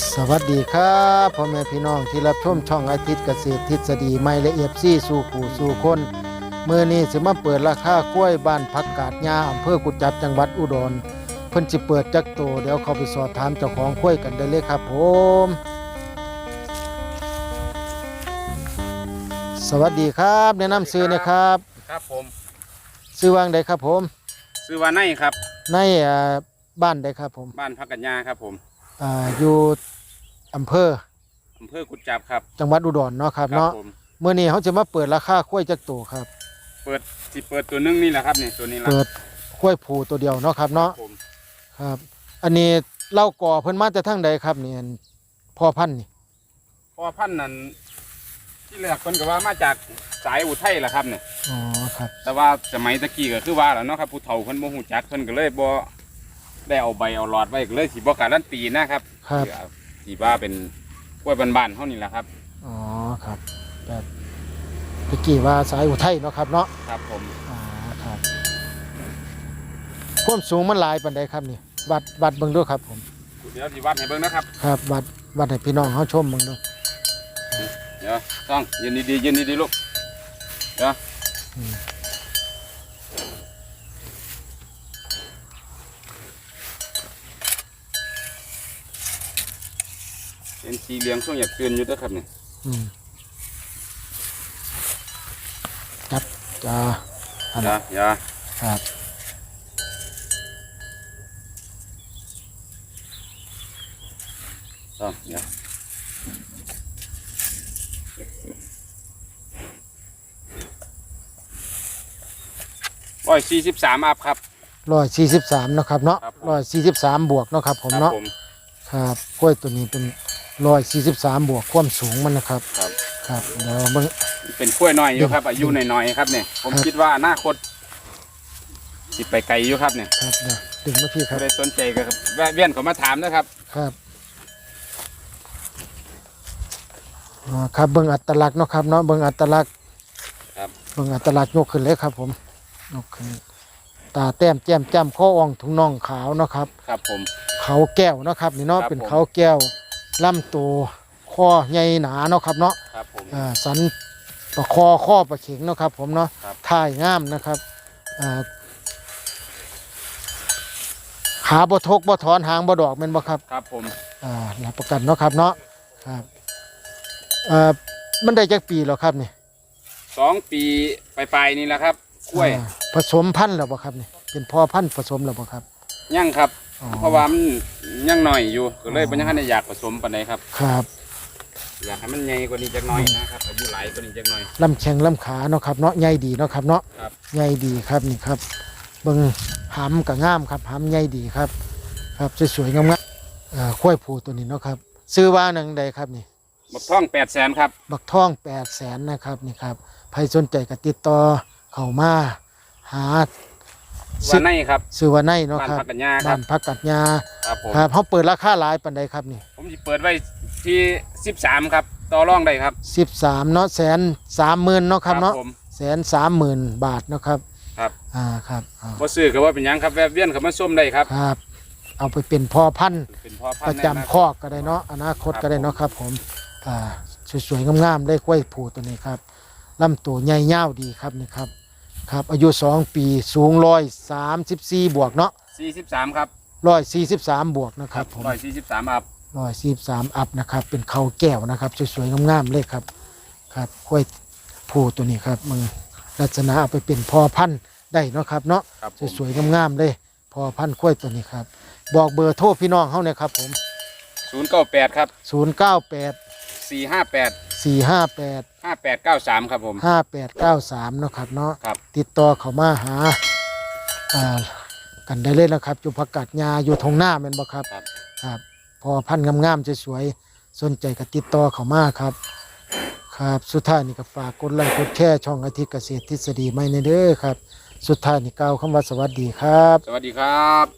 สวัสดีครับพ่อแม่พี่น้องที่รับชมช่องอาทิตย์เกษตรทฤษฎีไม่ละเอียดซี่สู่ขู่สู่คนเมื่อนี้สิมาเปิดราคากล้วยบ้านพักกาดยาอำเภอกุจจับจังหวัดอุดรเพิ่นสิเปิดจักโตเดี๋ยวเขาไปสอบถามเจ้าของกล้วยกันได้เลยครับผม สวัสดีครับแนะนำซื้อนะครับครับผมซื้อวางใดครับผม ซื้อว่าไนครับในอ่าบ้านใดครับผม บ้านพักกัญญาครับผม อ่าอยู่อำเภออำเภอกุดจับครับจังหวัดอุดรเนาะครับเนาะผมเมื่อนี้เขาจะมาเปิดราคากล้วยจักโตครับ เปิดสิเปิดตัวหนึงนี่แหละครับนี่ตัวนี้ละเปิดกล้วยผูตัวเดียวเนาะครับเนาะผมครับ อันนี้เล่าก่อเพิ่นมาแต่ทั้งใดครับนี่อันพ่อพันธุ์นี่พอพันธุ์นั้นที่แรกเพิ่นก็ว่ามาจากสายอุทัยแหละครับเนี่ยอ๋อครับแต่ว่าสมัยตะกี้ก็คือว่าแล้วเนาะครับผู้เฒ่าเพิ่นบ่ฮู้จักเพิ่นก็เลยบ่ ได้เอาใบเอาหลอดไว้ก็เลยสิบ่การันตีนะครับครับที่ว่าเป็นกล้วยบ้านๆเฮานี่แหละครับอ๋อครับแบบตะกี้ว่าสายอุทัยเนาะครับเนาะครับผมอ๋อครับความสูงมันหลายปานใดครับนี่วัดวัดเบิ่งดูครับผมเดี๋ยวสิวัดให้เบิ่งนะครับ ครับวัดวัดให้พี่น้องเฮาชมเบิ่งดูเดี๋ยวต้องยืนดีๆยืนดีๆลูกเดี๋ยว เป็นสีเหลืองช่วงอยากเตือนอยู่เด้วยครับเนี่ยอืมจับจ้าอันอย่าอย่าครับต้องอย่าร้อยสี่สิบสามอัพครับ ร้อยสี่สิบสามเนาะครับเนาะครับผม ร้อยสี่สิบสามบวกเนาะครับผมเนาะผม ครับกล้วยตัวนี้เป็น ร้อยสี่สิบสามบวกความสูงมันนะครับ ครับ ครับเดี๋ยวเบิ่ง เป็นกล้วยน้อยอยู่ครับ อายุน้อยๆครับเนี่ยผมครับ คิดว่าอนาคตสิไปไกลอยู่ครับเนี่ยครับเดี๋ยวดึงมาพี่คถ้ารับได้สนใจก็แวะเวียนเขามาถามนะครับ ครับอ๋อครับเบิ่งอัตลักษณ์เนาะครับเนาะเบิ่งอัตลักษณ์ครับ เบิ่งอัตลักษณ์ยกขึ้นเลยครับ ผมยกขึ้นตาแต้มแจ่มจ้ำข้ออ่องถุงน่องขาวเนาะครับ ครับผม เขาแก้วเนาะครับนี่เนาะครับเป็นผม เขาแก้ว ลำตัวข้อใหญ่หนาเนาะครับเนาะครับผม อ่าสันประคอข้อประเข็งเนาะครับ ผมเนาะครับ ท่ายงามนะครับอ่าขาบ่ทกบ่ถอนหางบ่ดอกแม่นบ่ครับ ครับผมอ่ารับประกันเนาะครับเนาะครับเอ่อมันได้จักปีแล้วครับนี่สองปีปลายๆนี่แหละครับกล้วยอ่าผสมพันธุ์แล้วบ่ครับนี่เป็นพ่อพันธุ์ผสมแล้วบ่ครับ ยังครับ อ๋อ เพราะว่ามัน ยังหน่อยอยู่ก็เลยบ่ยังทันได้อยากผสมปานใดครับ ครับ อยากให้มันใหญ่กว่านี้จักหน่อยนะครับอายุหลายกว่านี้จักหน่อยลำแข้งลำขาเนาะครับเนาะใหญ่ดีเนาะครับเนาะครับใหญ่ดีครับนี่ครับเบิ่งหำกับงามครับหำใหญ่ดีครับ ครับสวยๆงามๆอ่าข้อยผูตัวนี้เนาะครับ ซื้อว่าหนังใดครับนี่ บักท่องแปดแสนครับ บักทอง8 0 0แสนนะครับนี่ครับใครสนใจก็ติดต่อเข้ามาหา ว่าในครับ ซื้อว่าในเนาะบ้านครับพักกัญญาคบ้ารับนพักกัดยาครับผมครับเขาเปิดราคาหลายปันใดครับนี่ผมจะเปิดไว้ที่สิบสามครับต่อรองได้ครับสิบสามเนาะแสนสามหมื่นเนาะครับเนาะผม แสนสามหมื่นบาทเนาะครับครับ อ่าครับอ่าบ่ซื้อก็ว่าเป็นหยังครับแวะเวียนเขามาส้มได้ครับ ครับ เอาไปเป็นพ่อพันธุ์ เป็นพ่อพัปนระธุ์จำแน่นะคอกก็ได้เนาะอนาคตก็ได้เนาะครับผมอ่าสวยๆงามๆได้กล้วยผูตัวนี้ครับลำตัวใหญ่ยาวดีครับนี่ครับ ครับอายุ 2 ปีสูงร้อยสามสิบสี่บวกเนาะสี่สิบสามครับร้อยสี่สิบสามบวกนะครับผมร้อยสี่สิบสามอัพร้อยสี่สิบสามอัพนะครับเป็นเขาแก้วนะครับสวยๆงามๆเลยครับครับห้วยผูตัวนี้ครับมือลักษณะเอาไปเป็นพอพันได้เนาะครับเนาะสวยๆงามๆเลยพอพันกล้วยตัวนี้ครับ บอกเบอร์โทรพี่น้องเขาเนี่ยครับผม 098 ครับ 098 458 458 ห้าแปดเก้าสามครับผม ห้าแปดเก้าสามเนาะครับเนาะครับ ติดต่อเขามาหาอ่ากันได้เลยนะครับอยู่ผักกาดยาอยู่ทงหน้าเป็นบ่ครับ ครับครับ พอพันธุ์งามๆสวยๆสนใจก็ติดต่อเขามาครับ ครับสุดท้ายนี่ก็ฝากกดไลค์กดแชร์ช่องอาทิตย์เกษตรทฤษฎีไม่ในเด้อครับ สุดท้ายนี่กล่าวคำว่าสวัสดีครับ สวัสดีครับ